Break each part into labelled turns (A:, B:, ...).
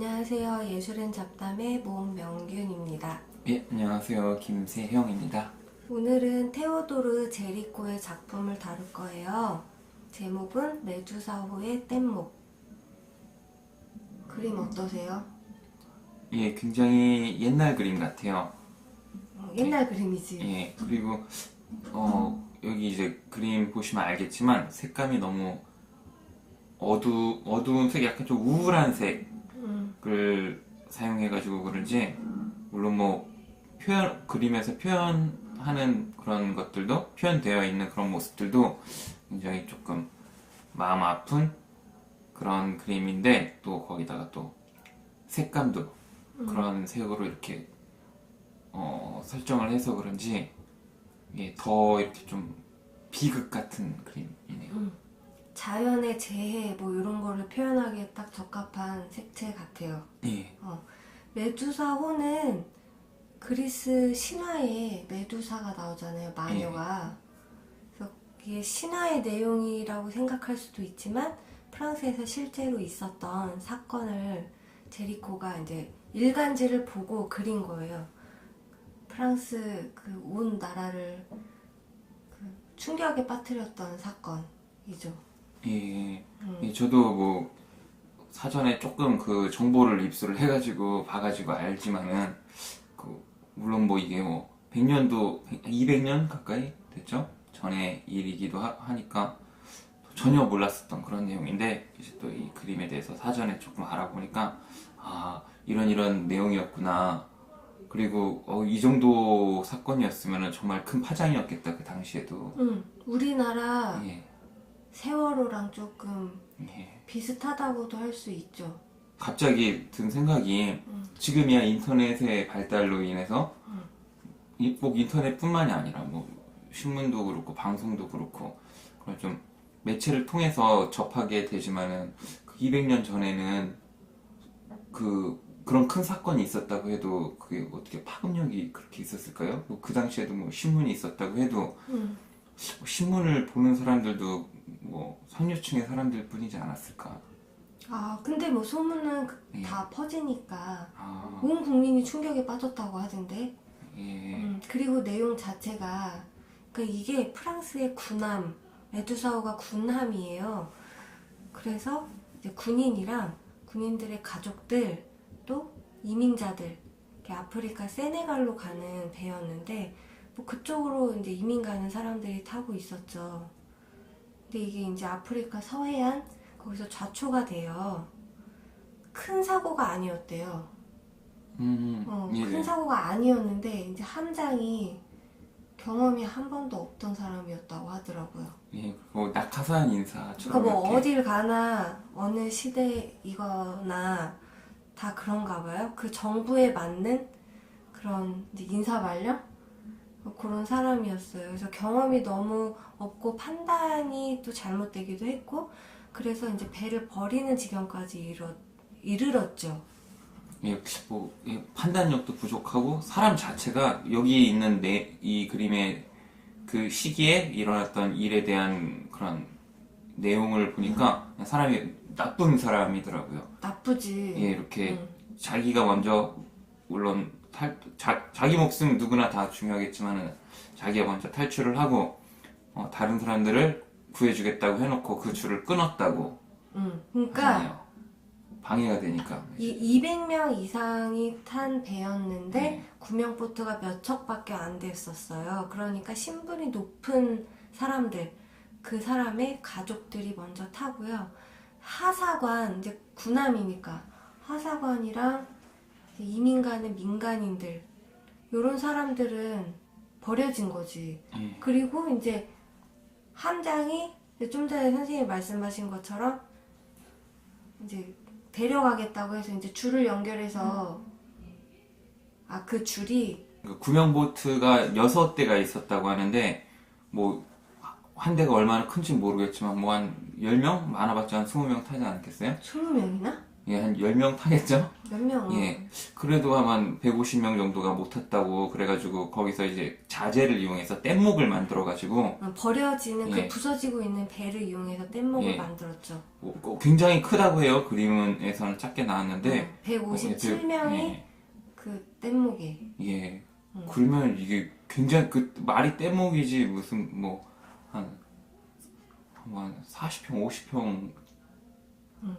A: 안녕하세요. 예술엔 잡담의 모명균입니다.
B: 예, 안녕하세요. 김세형입니다.
A: 오늘은 테오도르 제리코의 작품을 다룰 거예요. 제목은 메두사호의 뗏목. 그림 어떠세요?
B: 예, 굉장히 옛날 그림 같아요.
A: 어, 옛날 그림이지.
B: 예, 그리고 어, 여기 이제 그림 보시면 알겠지만 색감이 너무 어두 어두운 색, 약간 좀 우울한
A: 음,
B: 색을 사용해가지고 그런지 물론 뭐 표현 그림에서 표현하는 그런 것들도 표현되어 있는 그런 모습들도 굉장히 조금 마음 아픈 그런 그림인데 또 거기다가 또 색감도 그런 색으로 이렇게 어, 설정을 해서 그런지 이게 더 이렇게 좀 비극 같은 그림이네요.
A: 자연의 재해 뭐 이런 거를 표현하기에 딱 적합한 색채 같아요.
B: 예,
A: 메두사 호는 그리스 신화에 메두사가 나오잖아요, 마녀가. 그래서 이게 신화의 내용이라고 생각할 수도 있지만 프랑스에서 실제로 있었던 사건을 제리코가 이제 일간지를 보고 그린 거예요. 프랑스 그 온 나라를 그 충격에 빠뜨렸던 사건이죠.
B: 예,
A: 음.
B: 예, 저도 뭐 사전에 조금 그 정보를 입수를 해가지고 봐가지고 알지만은 그 물론 뭐 이게 뭐 100년도 200년 가까이 됐죠? 전에 일이기도 하, 니까 전혀 몰랐었던 그런 내용인데 이제 또 이 그림에 대해서 사전에 조금 알아보니까 아 이런 이런 내용이었구나. 그리고 어, 이 정도 사건이었으면 정말 큰 파장이었겠다 그 당시에도.
A: 음, 우리나라
B: 예,
A: 세월호랑 조금
B: 예.
A: 비슷하다고도 할 수 있죠.
B: 갑자기 든 생각이
A: 음.
B: 지금이야 인터넷의 발달로 인해서
A: 음.
B: 이- 꼭 인터넷뿐만이 아니라 뭐 신문도 그렇고 방송도 그렇고 그런 좀 매체를 통해서 접하게 되지만은 그 200년 전에는 그 그런 큰 사건이 있었다고 해도 그게 어떻게 파급력이 그렇게 있었을까요? 뭐그 당시에도 뭐 신문이 있었다고 해도
A: 음.
B: 뭐 신문을 보는 사람들도 뭐 상류층의 사람들 뿐이지 않았을까?
A: 아, 근데 뭐 소문은 그-
B: 예.
A: 다 퍼지니까
B: 아,
A: 온 국민이 충격에 빠졌다고 하던데.
B: 예.
A: 음, 그리고 내용 자체가 그 이게 프랑스의 군함, 메두사호가 군함이에요. 그래서 이제 군인이랑 군인들의 가족들 또 이민자들 이렇게 아프리카 세네갈로 가는 배였는데 뭐 그쪽으로 이제 이민 가는 사람들이 타고 있었죠. 근데 이게 이제 아프리카 서해안 거기서 좌초가 돼요. 큰 사고가 아니었대요.
B: 음,
A: 어,
B: 예.
A: 큰 사고가 아니었는데 이제 함장이 경험이 한 번도 없던 사람이었다고 하더라고요.
B: 예, 뭐 낙하산 인사처럼
A: 그러니까 뭐 어딜 가나 어느 시대이거나 다 그런가 봐요. 그 정부에 맞는 그런 인사 뭐 그런 사람이었어요. 그래서 경험이 너무 없고 판단이 또 잘못되기도 했고 그래서 이제 배를 버리는 지경까지 이르, 이르렀죠.
B: 예, 뭐 예, 판단력도 부족하고 사람 자체가 여기 있는 내, 이 그림의 그 시기에 일어났던 일에 대한 그런 내용을 보니까 그냥 사람이 나쁜 사람이더라고요.
A: 나쁘지.
B: 예, 이렇게
A: 음.
B: 자기가 먼저 물론 탈, 자, 자기 목숨 누구나 다 중요하겠지만은 자기가 먼저 탈출을 하고 어, 다른 사람들을 구해주겠다고 해놓고 그 줄을 끊었다고
A: 음. 그러니까
B: 하잖아요. 방해가 되니까.
A: 이 200명 이상이 탄 배였는데
B: 네.
A: 구명보트가 몇 척밖에 안 됐었어요. 그러니까 신분이 높은 사람들, 그 사람의 가족들이 먼저 타고요. 하사관, 이제 군함이니까 하사관이랑 이제 이민 가는 민간인들, 요런 사람들은 버려진 거지.
B: 예.
A: 그리고 이제 함장이 이제 좀 전에 선생님이 말씀하신 것처럼 이제 데려가겠다고 해서 이제 줄을 연결해서 아 그 줄이
B: 그 구명 보트가 여섯 대가 있었다고 하는데 뭐 한 대가 얼마나 큰지 모르겠지만 뭐 한 10명? 많아봤자 한 20명 타지 않겠어요?
A: 20명이나?
B: 예, 한 10명 타겠죠?
A: 몇 명?
B: 예. 그래도 한 150명 정도가 못 탔다고 그래가지고 거기서 이제 자재를 이용해서 뗏목을 만들어가지고
A: 어, 버려지는 그
B: 예.
A: 부서지고 있는 배를 이용해서 뗏목을
B: 예.
A: 만들었죠.
B: 뭐, 어, 굉장히 크다고 해요. 그림에서는 작게 나왔는데.
A: 어, 157명이
B: 예.
A: 그 뗏목에.
B: 예.
A: 음.
B: 그러면 이게 굉장히 그 말이 뗏목이지 무슨 뭐 한 한 40평, 50평
A: 음.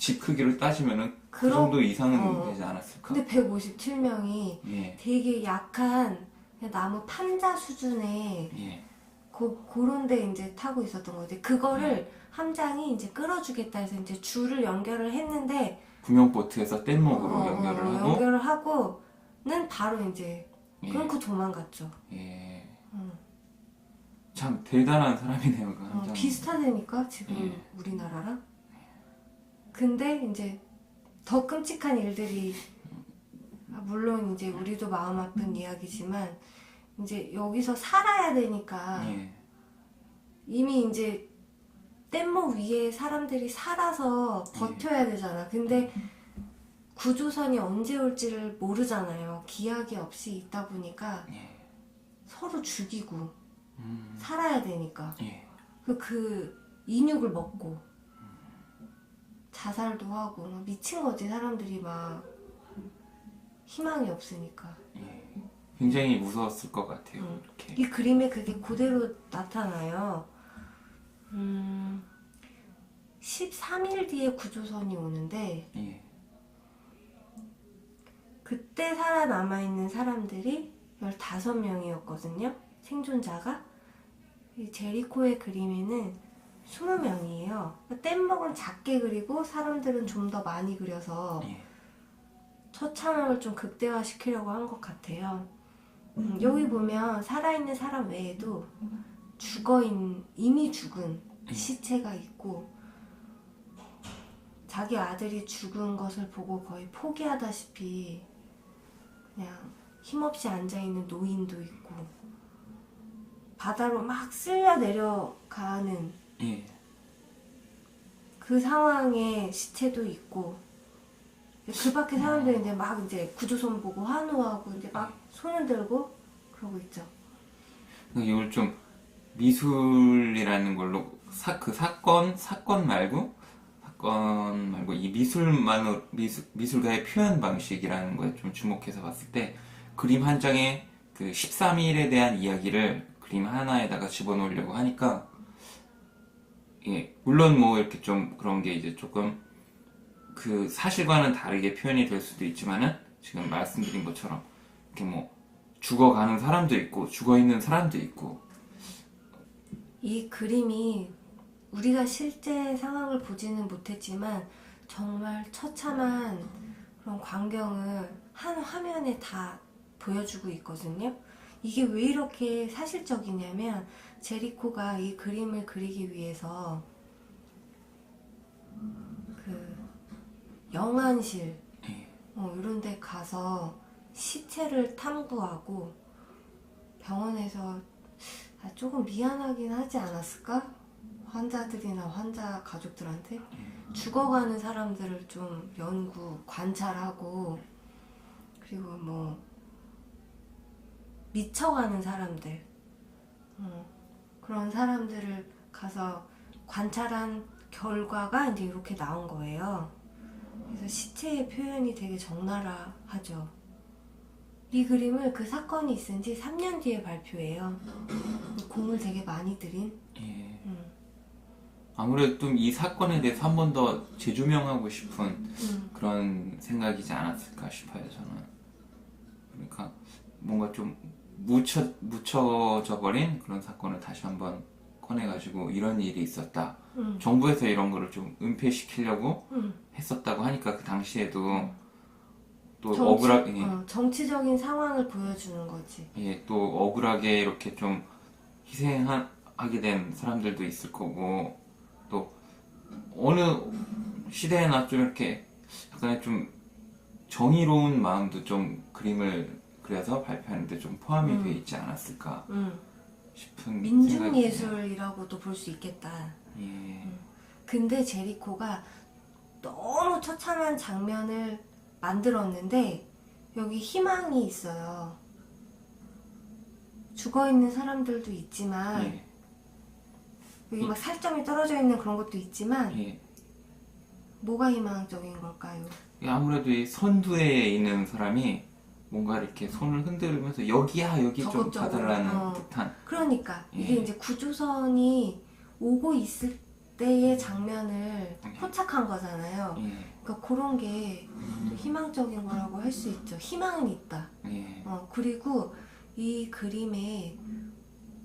B: 집 크기를 따지면은 그
A: 그럼-
B: 정도 이상은
A: 어.
B: 되지 않았을까?
A: 근데 157명이
B: 예.
A: 되게 약한 그냥 나무 판자 수준의
B: 예.
A: 고, 그런데 이제 타고 있었던 거지. 그거를 함장이 이제 끌어주겠다 해서 이제 줄을 연결을 했는데
B: 구명보트에서 뗏목으로
A: 어,
B: 연결을
A: 어,
B: 하고
A: 연결을 하고는 바로 이제
B: 예.
A: 끊고 도망갔죠.
B: 예.
A: 음.
B: 참 대단한 사람이네요, 그
A: 어,
B: 함장.
A: 비슷하다니까 지금
B: 예.
A: 우리나라랑. 근데 이제 더 끔찍한 일들이 아, 물론 이제 우리도 마음 아픈 이야기지만 이제 여기서 살아야 되니까
B: 예.
A: 이미 이제 뗏목 위에 사람들이 살아서 버텨야 되잖아. 근데 구조선이 언제 올지를 모르잖아요. 기약이 없이 있다 보니까
B: 예.
A: 서로 죽이고
B: 음.
A: 살아야 되니까.
B: 예.
A: 그, 그 인육을 먹고 자살도 하고 막 미친 거지 사람들이 막 희망이 없으니까
B: 예. 굉장히 무서웠을 것 같아요.
A: 음.
B: 이렇게.
A: 이 그림에 그게 그대로 나타나요. 음, 13일 뒤에 구조선이 오는데
B: 예.
A: 그때 살아남아 있는 사람들이 15명이었거든요. 생존자가. 이 제리코의 그림에는 20명이에요. 뗏목은 작게 그리고 사람들은 좀 더 많이 그려서
B: 예.
A: 처참함을 좀 극대화시키려고 한 것 같아요. 음, 여기 보면 살아있는 사람 외에도 죽어있는, 이미 죽은 시체가 있고 자기 아들이 죽은 것을 보고 거의 포기하다시피 그냥 힘없이 앉아있는 노인도 있고 바다로 막 쓸려 내려가는
B: 예.
A: 그 상황에 시체도 있고 그 밖에 사람들이 이제 막 이제 구조선 보고 환호하고 이제 막 손을 들고 그러고 있죠.
B: 이걸 좀 미술이라는 걸로 사, 그 사건 사건 말고 사건 말고 이 미술만으로 미술 미술가의 표현 방식이라는 거에 좀 주목해서 봤을 때 그림 한 장에 그 13일에 대한 이야기를 그림 하나에다가 집어넣으려고 하니까 예 물론 뭐 이렇게 좀 그런 게 이제 조금 그 사실과는 다르게 표현이 될 수도 있지만은 지금 말씀드린 것처럼 이렇게 뭐 죽어가는 사람도 있고 죽어 있는 사람도 있고
A: 이 그림이 우리가 실제 상황을 보지는 못했지만 정말 처참한 그런 광경을 한 화면에 다 보여주고 있거든요. 이게 왜 이렇게 사실적이냐면 제리코가 이 그림을 그리기 위해서 그 영안실
B: 예.
A: 어, 이런 데 가서 시체를 탐구하고 병원에서 아, 조금 미안하긴 하지 않았을까? 환자들이나 환자 가족들한테 죽어가는 사람들을 좀 연구, 관찰하고 그리고 뭐 미쳐가는 사람들 어, 그런 사람들을 가서 관찰한 결과가 이제 이렇게 나온 거예요. 그래서 시체의 표현이 되게 적나라하죠. 이 그림을 그 사건이 있은 지 3년 뒤에 발표해요. 공을 되게 많이 들인.
B: 예.
A: 음,
B: 아무래도 좀 이 사건에 대해서 한 번 더 재조명하고 싶은
A: 음,
B: 그런 생각이지 않았을까 싶어요 저는 그러니까 뭔가 좀 묻혀 묻혀져 버린 그런 사건을 다시 한번 꺼내가지고 이런 일이 있었다
A: 음,
B: 정부에서 이런 거를 좀 은폐시키려고
A: 음.
B: 했었다고 하니까 그 당시에도 또
A: 정치,
B: 억울하게
A: 어, 정치적인 상황을 보여주는 거지.
B: 예, 또 억울하게 이렇게 좀 희생하게 된 사람들도 있을 거고 또 어느 시대에나 좀 이렇게 약간의 좀 정의로운 마음도 좀 그림을 그려서 발표하는데 좀 포함이
A: 음.
B: 돼 있지 않았을까
A: 음,
B: 싶은 생각이
A: 민중예술이라고도 볼 수 있겠다.
B: 예,
A: 근데 제리코가 너무 처참한 장면을 만들었는데 여기 희망이 있어요. 죽어 있는 사람들도 있지만
B: 예,
A: 여기 막 살점이 떨어져 있는 그런 것도 있지만
B: 예.
A: 뭐가 희망적인 걸까요?
B: 아무래도 이 선두에 있는 사람이 뭔가 이렇게 손을 흔들면서 여기야 여기 좀
A: 적극적으로,
B: 봐달라는
A: 어.
B: 듯한
A: 그러니까 이게
B: 예.
A: 이제 구조선이 오고 있을 때의 장면을
B: 음.
A: 포착한 거잖아요.
B: 예,
A: 그러니까 그런 게 좀 희망적인 거라고 할 수 있죠. 희망은 있다.
B: 예,
A: 어, 그리고 이 그림의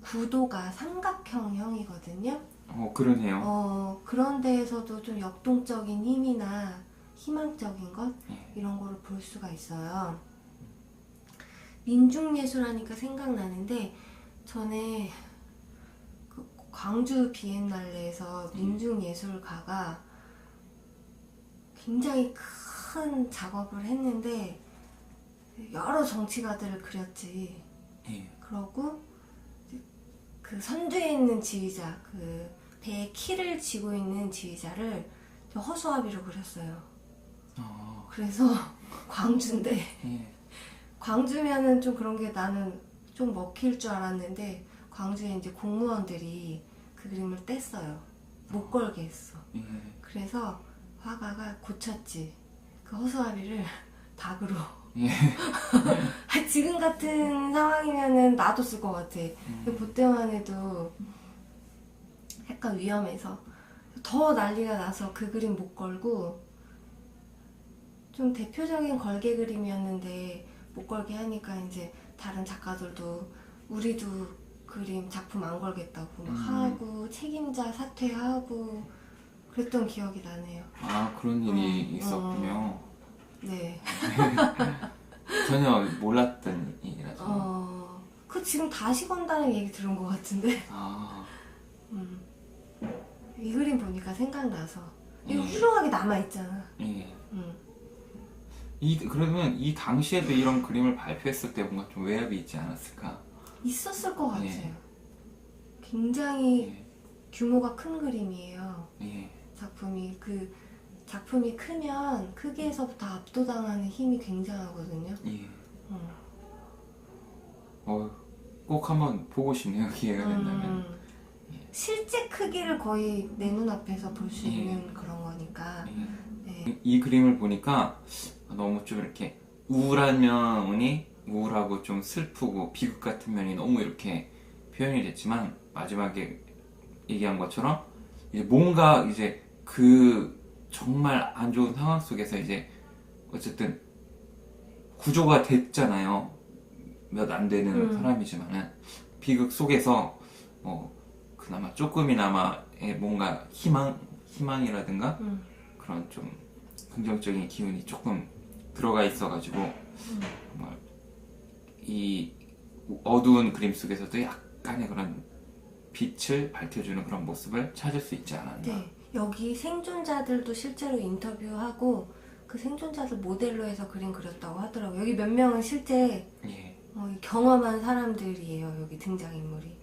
A: 구도가 삼각형형이거든요.
B: 어 그러네요.
A: 어, 그런 데에서도 좀 역동적인 힘이나 희망적인 것
B: 예.
A: 이런 거를 볼 수가 있어요. 민중예술 하니까 생각나는데 전에 그 광주 비엔날레에서 민중예술가가 굉장히 큰 작업을 했는데 여러 정치가들을 그렸지.
B: 예,
A: 그러고 그 선두에 있는 지휘자, 그 배에 키를 쥐고 있는 지휘자를 저 허수아비로 그렸어요.
B: 어,
A: 그래서 광주인데
B: 예,
A: 광주면은 좀 그런 게 나는 좀 먹힐 줄 알았는데 광주에 이제 공무원들이 그 그림을 뗐어요. 못 걸게 했어.
B: 예.
A: 그래서 화가가 고쳤지. 그 허수아비를 닭으로.
B: 예.
A: 아, 지금 같은 상황이면은 나도 쓸것 같아. 근데 그때만 해도 약간 위험해서 더 난리가 나서 그 그림 못 걸고 좀 대표적인 걸개 그림이었는데 못 걸게 하니까 이제 다른 작가들도 우리도 그림 작품 안 걸겠다고 막
B: 음.
A: 하고 책임자 사퇴하고 그랬던 기억이 나네요.
B: 아 그런 일이
A: 음,
B: 있었군요.
A: 네.
B: 전혀 몰랐던 일이라서.
A: 어, 그 지금 다시 건다는 얘기 들은 것 같은데.
B: 아,
A: 음. 이 그림 보니까 생각나서 이거
B: 음.
A: 훌륭하게 남아 있잖아.
B: 예.
A: 음.
B: 이 그러면 이 당시에도 이런 그림을 발표했을 때 뭔가 좀 외압이 있지 않았을까?
A: 있었을 것 같아요.
B: 예.
A: 굉장히
B: 예,
A: 규모가 큰 그림이에요.
B: 예,
A: 작품이 그 작품이 크면 크기에서부터 압도당하는 힘이 굉장하거든요.
B: 예.
A: 음.
B: 어, 꼭 한번 보고 싶네요 기회가 된다면.
A: 음. 실제 크기를 거의 내 눈앞에서 볼수
B: 예.
A: 있는 그런 거니까.
B: 이 그림을 보니까 너무 좀 이렇게 우울한 면이 우울하고 좀 슬프고 비극 같은 면이 너무 이렇게 표현이 됐지만 마지막에 얘기한 것처럼 이제 뭔가 이제 그 정말 안 좋은 상황 속에서 이제 어쨌든 구조가 됐잖아요. 몇 안 되는
A: 음.
B: 사람이지만은 비극 속에서 뭐 그나마 조금이나마의 뭔가 희망 희망이라든가
A: 음.
B: 그런 좀 긍정적인 기운이 조금 들어가 있어가지고 정말 이 어두운 그림 속에서도 약간의 그런 빛을 밝혀주는 그런 모습을 찾을 수 있지 않았나.
A: 네. 여기 생존자들도 실제로 인터뷰하고 그 생존자들 모델로 해서 그림 그렸다고 하더라고요. 여기 몇 명은 실제
B: 예.
A: 어, 경험한 사람들이에요. 여기 등장인물이.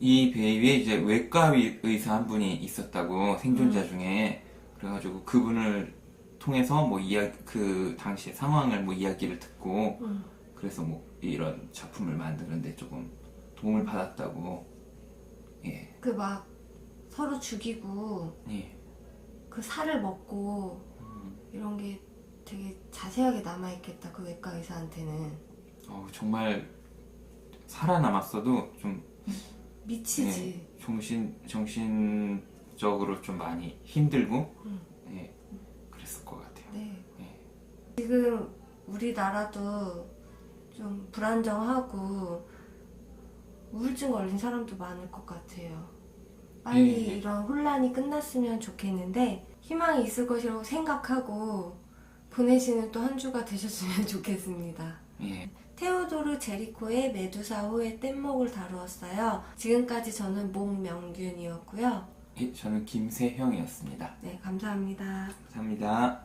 B: 이배 위에 이제 외과 의- 의사 한 분이 있었다고 생존자 중에 그래가지고 그분을 통해서 뭐 이야 그 당시의 상황을 뭐 이야기를 듣고
A: 음.
B: 그래서 뭐 이런 작품을 만드는데 조금 도움을 받았다고 예.
A: 그 막 서로 죽이고
B: 예.
A: 그 살을 먹고
B: 음.
A: 이런 게 되게 자세하게 남아 있겠다. 그 외과 의사한테는.
B: 어, 정말 살아남았어도 좀
A: 미치지.
B: 예, 정신 정신적으로 좀 많이 힘들고
A: 음.
B: 예, 그랬을 것 같아요.
A: 네.
B: 예.
A: 지금 우리나라도 좀 불안정하고 우울증 걸린 사람도 많을 것 같아요. 빨리
B: 예.
A: 이런 혼란이 끝났으면 좋겠는데 희망이 있을 것이라고 생각하고 보내시는 또 한 주가 되셨으면 좋겠습니다.
B: 예.
A: 테오도르 제리코의 메두사 호의 뗏목을 다루었어요. 지금까지 저는 목명균이었고요.
B: 예, 저는 김세형이었습니다.
A: 네, 감사합니다.
B: 감사합니다.